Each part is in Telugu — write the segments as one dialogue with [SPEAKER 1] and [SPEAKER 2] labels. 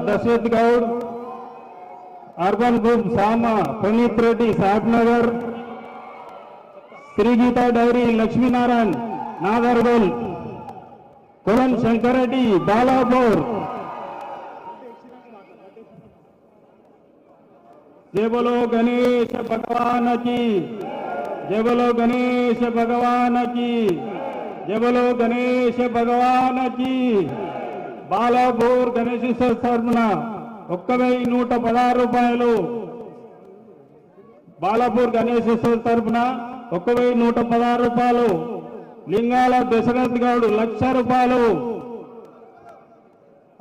[SPEAKER 1] Dashrath Goud urban group Sama Puneeth Reddy Saheb Nagar Srigeetha dairy Lakshminarayan Nagargol కులం శంకరెడ్డి బాలాపూర్ जय बोलो गणेश भगवान की जय बोलो गणेश भगवान की जय बोलो गणेश భగవాన్ की బాలాపూర్ గణేష్ తరఫున ఒక్క వెయ్యి నూట పదహారు రూపాయలు. బాలాపూర్ గణేష్ తరఫున ఒక్క వెయ్యి నూట పదహారు రూపాయలు. లింగాల దశరథ్ గౌడ్ లక్ష రూపాయలు.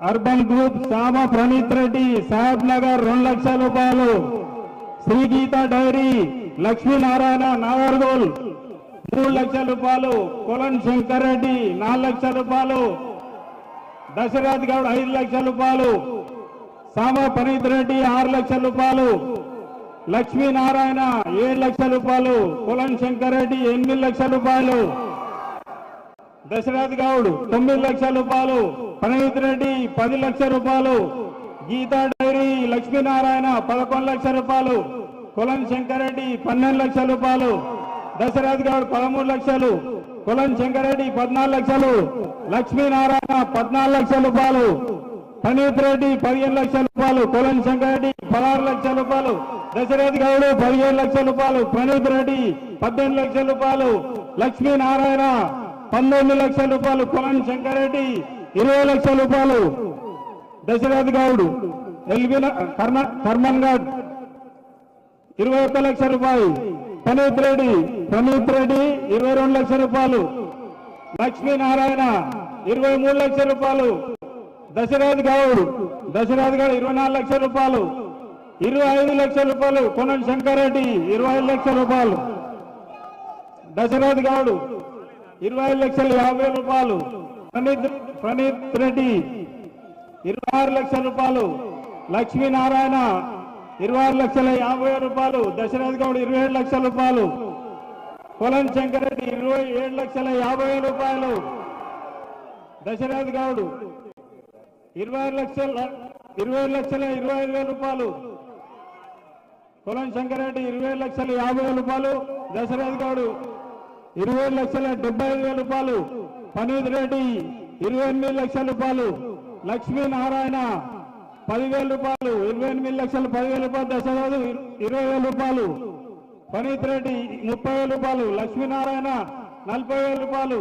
[SPEAKER 1] అర్బన్ గ్రూప్ సామ ప్రణీత్ రెడ్డి సాహెబ్ నగర్ రెండు లక్షల రూపాయలు. శ్రీ గీత డైరీ లక్ష్మీనారాయణ నాగర్గోల్ మూడు లక్షల రూపాయలు. కొలన్ శంకర్ రెడ్డి నాలుగు లక్షల రూపాయలు. దశరథ్ గౌడ్ ఐదు లక్షల రూపాయలు సామ ప్రణీత్ రెడ్డి ఆరు లక్షల రూపాయలు లక్ష్మీనారాయణ ఏడు లక్షల రూపాయలు కులం శంకర్ రెడ్డి ఎనిమిది లక్షల రూపాయలు దశరథ్ గౌడ్ తొమ్మిది లక్షల రూపాయలు ప్రణీత్ రెడ్డి పది లక్షల రూపాయలు గీతా డైరీ లక్ష్మీనారాయణ పదకొండు లక్షల రూపాయలు కులం శంకరెడ్డి పన్నెండు లక్షల రూపాయలు దశరథ్ గౌడ్ పదమూడు లక్షలు కులం శంకరెడ్డి పద్నాలుగు లక్షలు లక్ష్మీనారాయణ పద్నాలుగు లక్షల రూపాయలు ప్రణీత్ రెడ్డి పదిహేను లక్షల రూపాయలు కులం శంకరెడ్డి పదహారు లక్షల రూపాయలు దశరథ్ గౌడ్ పదిహేను లక్షల రూపాయలు ప్రణీత్ రెడ్డి పద్దెనిమిది లక్షల రూపాయలు లక్ష్మీనారాయణ పంతొమ్మిది లక్షల రూపాయలు కులం శంకరెడ్డి ఇరవై లక్షల రూపాయలు దశరథ్ గౌడ్ ఎల్బిన కర్మన్ గడ్ ఇరవై ఒక్క లక్షల రూపాయలు ప్రణీత్ రెడ్డి ప్రణీత్ రెడ్డి ఇరవై రెండు లక్షల రూపాయలు. లక్ష్మీనారాయణ ఇరవై మూడు లక్షల రూపాయలు. దశరథ్ గౌడ్ దశరథ్ గౌడ్ ఇరవై నాలుగు లక్షల రూపాయలు. ఇరవై ఐదు లక్షల రూపాయలు కొనం శంకరెడ్డి ఇరవై ఐదు లక్షల రూపాయలు. దశరథ్ గౌడ్ ఇరవై ఐదు లక్షల యాభై రూపాయలు. ప్రణీత్ ప్రణీత్ రెడ్డి ఇరవై ఆరు లక్షల రూపాయలు. లక్ష్మీనారాయణ ఇరవై ఆరు లక్షల యాభై రూపాయలు. దశరథ్ గౌడ్ ఇరవై ఏడు లక్షల రూపాయలు. పొలం శంకరెడ్డి ఇరవై ఏడు లక్షల యాభై వేల రూపాయలు. దశరథ్ గౌడ్ ఇరవై లక్షల ఇరవై లక్షల ఇరవై ఐదు వేల రూపాయలు. పొలం శంకరెడ్డి ఇరవై లక్షల యాభై వేల రూపాయలు. దశరథ్ గౌడ్ ఇరవై లక్షల డెబ్బై ఐదు వేల రూపాయలు. పనీత్ రెడ్డి ఇరవై ఎనిమిది లక్షల రూపాయలు. లక్ష్మీనారాయణ పదివేల రూపాయలు. ఇరవై ఎనిమిది లక్షల పదివేల రూపాయలు. దశరథ్ ఇరవై వేల రూపాయలు. పనీత్ రెడ్డి ముప్పై వేల రూపాయలు లక్ష్మీనారాయణ నలభై వేల రూపాయలు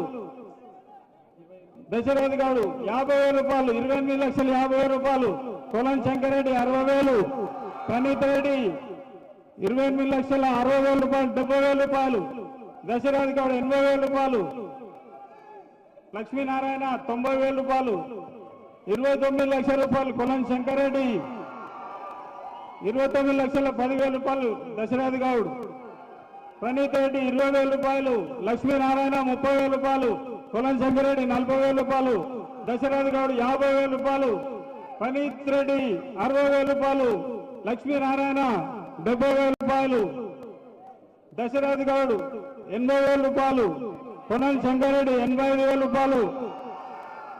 [SPEAKER 1] దశరథ్ గౌడు యాభై వేల రూపాయలు ఇరవై ఎనిమిది లక్షల యాభై వేల రూపాయలు కొలం శంకరెడ్డి అరవై వేలు పనీత్ రెడ్డి ఇరవై ఎనిమిది లక్షల అరవై వేల రూపాయలు డెబ్బై వేల రూపాయలు దశరథ్ గౌడ్ ఎనభై వేల రూపాయలు లక్ష్మీనారాయణ తొంభై వేల రూపాయలు ఇరవై తొమ్మిది లక్షల రూపాయలు కొలం శంకరెడ్డి ఇరవై తొమ్మిది లక్షల పదివేల రూపాయలు దశరథ్ గౌడ్ ప్రణీత్ రెడ్డి ఇరవై వేల రూపాయలు లక్ష్మీనారాయణ ముప్పై వేల రూపాయలు కులం శంకరెడ్డి నలభై వేల రూపాయలు దశరథ్ గౌడ్ యాభై వేల రూపాయలు ప్రణీత్ రెడ్డి అరవై వేల రూపాయలు లక్ష్మీనారాయణ డెబ్బై వేల రూపాయలు దశరథ్ గౌడ్ ఎనభై వేల రూపాయలు కొనల్ శంకరెడ్డి ఎనభై ఐదు వేల రూపాయలు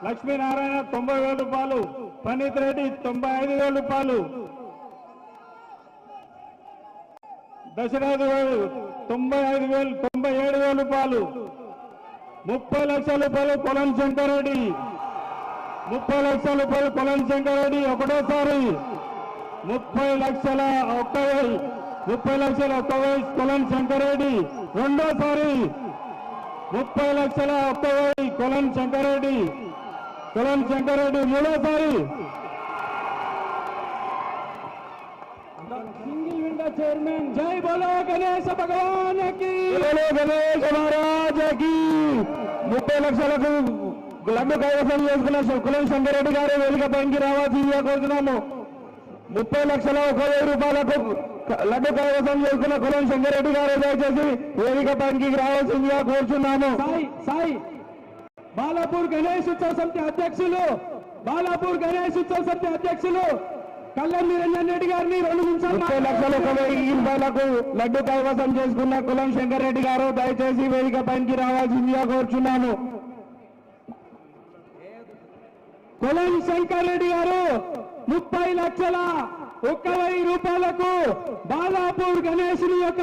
[SPEAKER 1] లక్ష్మీనారాయణ తొంభై వేల రూపాయలు ప్రణీత్ రెడ్డి తొంభై ఐదు వేల రూపాయలు దశరథ గారు తొంభై ఐదు వేలు తొంభై ఏడు వేల రూపాయలు. ముప్పై లక్షల రూపాయలు పొలం శంకరెడ్డి ముప్పై లక్షల రూపాయలు పొలం శంకరెడ్డి ఒకటోసారి. ముప్పై లక్షల ఒక్క ముప్పై లక్షల ఒక్క వెయ్యి కొలం శంకరెడ్డి రెండోసారి. ముప్పై లక్షల ఒక్క వెయ్యి కొలం శంకరెడ్డి కొలం శంకరెడ్డి మూడోసారి.
[SPEAKER 2] సింగిల్ విండో చైర్మన్ జై బోలో గణేశ భగవాన్కి
[SPEAKER 1] బోలో గణేష్ మహారాజకి ముప్పై లక్షలకు లడ్డు కైవసం చేసుకున్న కులం శంకరెడ్డి గారు వేదిక పైకి రావాల్సిందిగా కోరుతున్నాము ముప్పై లక్షల ఒక వెయ్యి రూపాయలకు క- లడ్డు కైవసం చేసుకున్న కులం శంకరెడ్డి గారు దయచేసి వేదిక పైకి రావాల్సిందిగా కోరుచున్నాము
[SPEAKER 2] సాయి సాయి బాలాపూర్ గణేష్ ఉత్సవ సమితి అధ్యక్షులు బాలాపూర్ గణేష్ ఉత్సవ సమితి అధ్యక్షులు కళ్యాణ్ నిరంజన్ రెడ్డి గారిని రెండు నిమిషాలు
[SPEAKER 1] ముప్పై లక్షల ఒక వెయ్యి రూపాయలకు లడ్డు కైవసం చేసుకున్న కులం శంకరెడ్డి గారు దయచేసి వేదిక పైకి రావాల్సిందిగా కోరుచున్నాము
[SPEAKER 2] కొలం శంకర్ రెడ్డి గారు ముప్పై లక్షల ఒక్క వెయ్యి రూపాయలకు బాలాపూర్ గణేశుని యొక్క